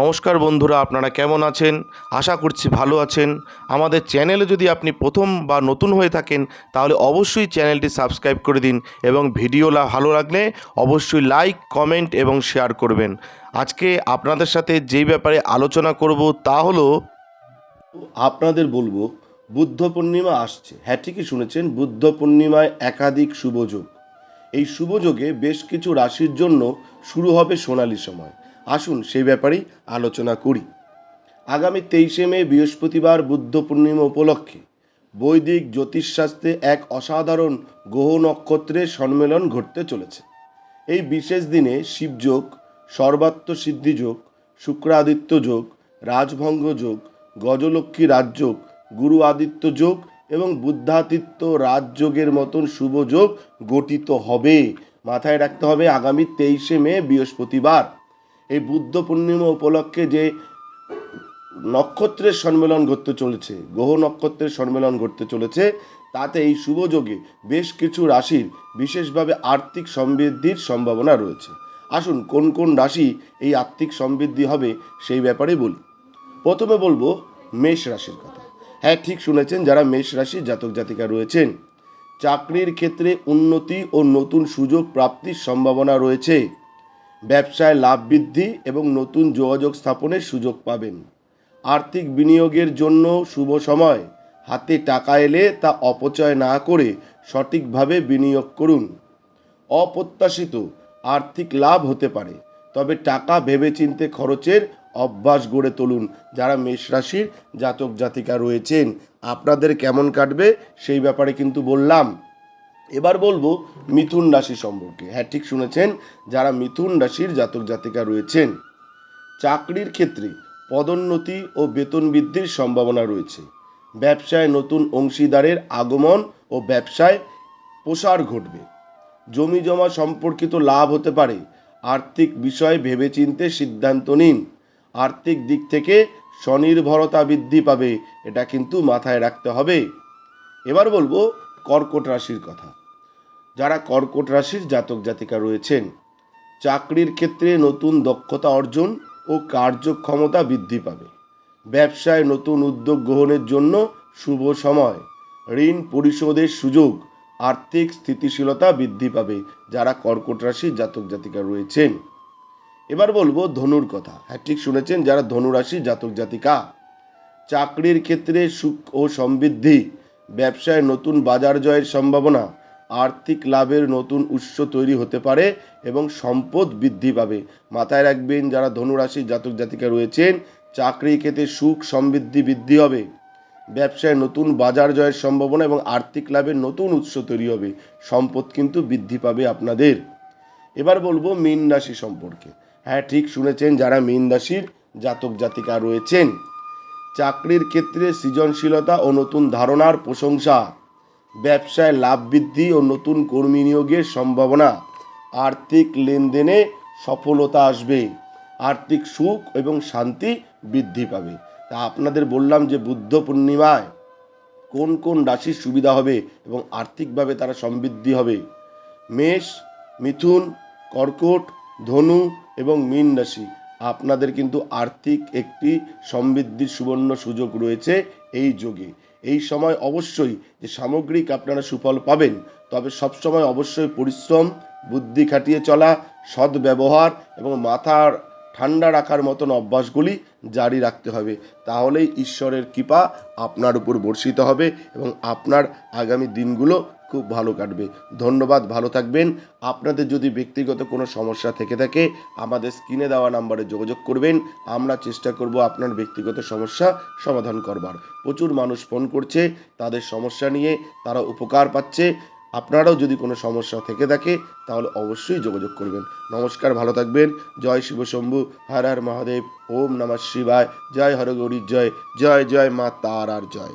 নমস্কার বন্ধুরা, আপনারা কেমন আছেন? আশা করছি ভালো আছেন। আমাদের চ্যানেলে যদি আপনি প্রথম বা নতুন হয়ে থাকেন, তাহলে অবশ্যই চ্যানেলটি সাবস্ক্রাইব করে দিন এবং ভিডিও ভালো লাগলে অবশ্যই লাইক, কমেন্ট এবং শেয়ার করবেন। আজকে আপনাদের সাথে যেই ব্যাপারে আলোচনা করব তা হলো, আপনাদের বলব, বুদ্ধ পূর্ণিমা আসছে। হ্যাঁ ঠিকই শুনেছেন, বুদ্ধ পূর্ণিমায় একাধিক শুভযোগ এই শুভযোগে বেশ কিছু রাশির জন্য শুরু হবে সোনালি সময়। আসুন সেই ব্যাপারেই আলোচনা করি। আগামী তেইশে মে, বৃহস্পতিবার বুদ্ধ পূর্ণিমা উপলক্ষে বৈদিক জ্যোতিষশাস্ত্রে এক অসাধারণ গ্রহ নক্ষত্রের সম্মেলন ঘটতে চলেছে। এই বিশেষ দিনে শিবযোগ সর্বাত্ম সিদ্ধিযোগ শুক্রাদিত্য যোগ, রাজভঙ্গ যোগ, গজলক্ষ্মী রাজযোগ গুরু আদিত্য যোগ এবং বুদ্ধাদিত্য রাজযোগের মতন শুভ যোগ গঠিত হবে। মাথায় রাখতে হবে আগামী তেইশে মে, বৃহস্পতিবার। এই বুদ্ধ পূর্ণিমা উপলক্ষে যে নক্ষত্রের সম্মেলন ঘটতে চলেছে, গ্রহ নক্ষত্রের সম্মেলন ঘটতে চলেছে, তাতে এই শুভযোগে বেশ কিছু রাশির বিশেষভাবে আর্থিক সমৃদ্ধির সম্ভাবনা রয়েছে। আসুন, কোন কোন রাশি এই আর্থিক সমৃদ্ধি হবে সেই ব্যাপারে বলি। প্রথমে বলব, মেষ রাশির কথা। হ্যাঁ ঠিক শুনেছেন, যারা মেষ রাশির জাতক জাতিকা রয়েছেন, চাকরির ক্ষেত্রে উন্নতি ও নতুন সুযোগ প্রাপ্তির সম্ভাবনা রয়েছে। ব্যবসায় লাভ বৃদ্ধি এবং নতুন যোগাযোগ স্থাপনের সুযোগ পাবেন। আর্থিক বিনিয়োগের জন্য শুভ সময়। হাতে টাকা এলে তা অপচয় না করে সঠিকভাবে বিনিয়োগ করুন। অপ্রত্যাশিত আর্থিক লাভ হতে পারে, তবে টাকা ভেবেচিন্তে খরচের অভ্যাস গড়ে তুলুন। যারা মেষ রাশির জাতক জাতিকা রয়েছেন, আপনাদের কেমন কাটবে সেই ব্যাপারে কিন্তু বললাম। এবার বলব মিথুন রাশি সম্পর্কে। হ্যাঁ ঠিক শুনেছেন, যারা মিথুন রাশির জাতক জাতিকা রয়েছেন, চাকরির ক্ষেত্রে পদোন্নতি ও বেতন বৃদ্ধির সম্ভাবনা রয়েছে। ব্যবসায় নতুন অংশীদারের আগমন ও ব্যবসায় প্রসার ঘটবে। জমি জমা সম্পর্কিত লাভ হতে পারে। আর্থিক বিষয়ে ভেবেচিন্তে সিদ্ধান্ত নিন। আর্থিক দিক থেকে স্বনির্ভরতা বৃদ্ধি পাবে, এটা কিন্তু মাথায় রাখতে হবে। এবার বলব কর্কট রাশির কথা। যারা কর্কট রাশির জাতক জাতিকা রয়েছেন, চাকরির ক্ষেত্রে নতুন দক্ষতা অর্জন ও কার্যক্ষমতা বৃদ্ধি পাবে। ব্যবসায় নতুন উদ্যোগ গ্রহণের জন্য শুভ সময়, ঋণ পরিশোধের সুযোগ, আর্থিক স্থিতিশীলতা বৃদ্ধি পাবে যারা কর্কট রাশির জাতক জাতিকা রয়েছেন। এবার বলব ধনুর কথা। হ্যাঁ ঠিক শুনেছেন যারা ধনু রাশির জাতক জাতিকা। চাকরির ক্ষেত্রে সুখ ও সমৃদ্ধি, ব্যবসায় নতুন বাজার জয়ের সম্ভাবনা আর্থিক লাভের নতুন উৎস তৈরি হতে পারে এবং সম্পদ বৃদ্ধি পাবে। মাথায় রাখবেন, যারা ধনুরাশির জাতক জাতিকা রয়েছেন, চাকরি ক্ষেত্রে সুখ সমৃদ্ধি বৃদ্ধি হবে। ব্যবসায় নতুন বাজার জয়ের সম্ভাবনা এবং আর্থিক লাভের নতুন উৎস তৈরি হবে। সম্পদ কিন্তু বৃদ্ধি পাবে আপনাদের। এবার বলব মীন রাশি সম্পর্কে। হ্যাঁ ঠিক শুনেছেন, যারা মীন রাশির জাতক জাতিকা রয়েছেন। চাকরির ক্ষেত্রে সৃজনশীলতা ও নতুন ধারণার প্রশংসা। ব্যবসায় লাভ বৃদ্ধি ও নতুন কর্মী নিয়োগের সম্ভাবনা। আর্থিক লেনদেনে সফলতা আসবে। আর্থিক সুখ এবং শান্তি বৃদ্ধি পাবে। তা আপনাদের বললাম যে বুদ্ধ পূর্ণিমায় কোন কোন রাশির সুবিধা হবে এবং আর্থিকভাবে তারা সমৃদ্ধি হবে? মেষ, মিথুন, কর্কট, ধনু এবং মীন রাশি। আপনাদের কিন্তু আর্থিক একটি সমৃদ্ধির সুবর্ণ সুযোগ রয়েছে এই যোগে। এই সময় অবশ্যই যে সামগ্রিক আপনারা সুফল পাবেন, তবে সবসময় অবশ্যই পরিশ্রম, বুদ্ধি খাটিয়ে চলা, সৎ ব্যবহার এবং মাথার ঠান্ডা রাখার মতন অভ্যাসগুলি জারি রাখতে হবে। তাহলেই ঈশ্বরের কৃপা আপনার উপর বর্ষিত হবে এবং আপনার আগামী দিনগুলো খুব ভালো কাটবে। ধন্যবাদ, ভালো থাকবেন। আপনাদের যদি ব্যক্তিগত কোনো সমস্যা থেকে থাকে, আমাদের স্ক্রিনে দেওয়া নাম্বারে যোগাযোগ করবেন। আমরা চেষ্টা করব আপনার ব্যক্তিগত সমস্যা সমাধান করবার। প্রচুর মানুষ ফোন করছে, তাদের সমস্যা নিয়ে তারা উপকার পাচ্ছে। আপনারাও যদি কোনো সমস্যা থেকে থাকে, তাহলে অবশ্যই যোগাযোগ করবেন। নমস্কার, ভালো থাকবেন। জয় শিব শম্ভু, হর হর মহাদেব, ওম নমঃ শিবায়। জয় হরগৌরীর জয়। জয় জয় মা তারার জয়।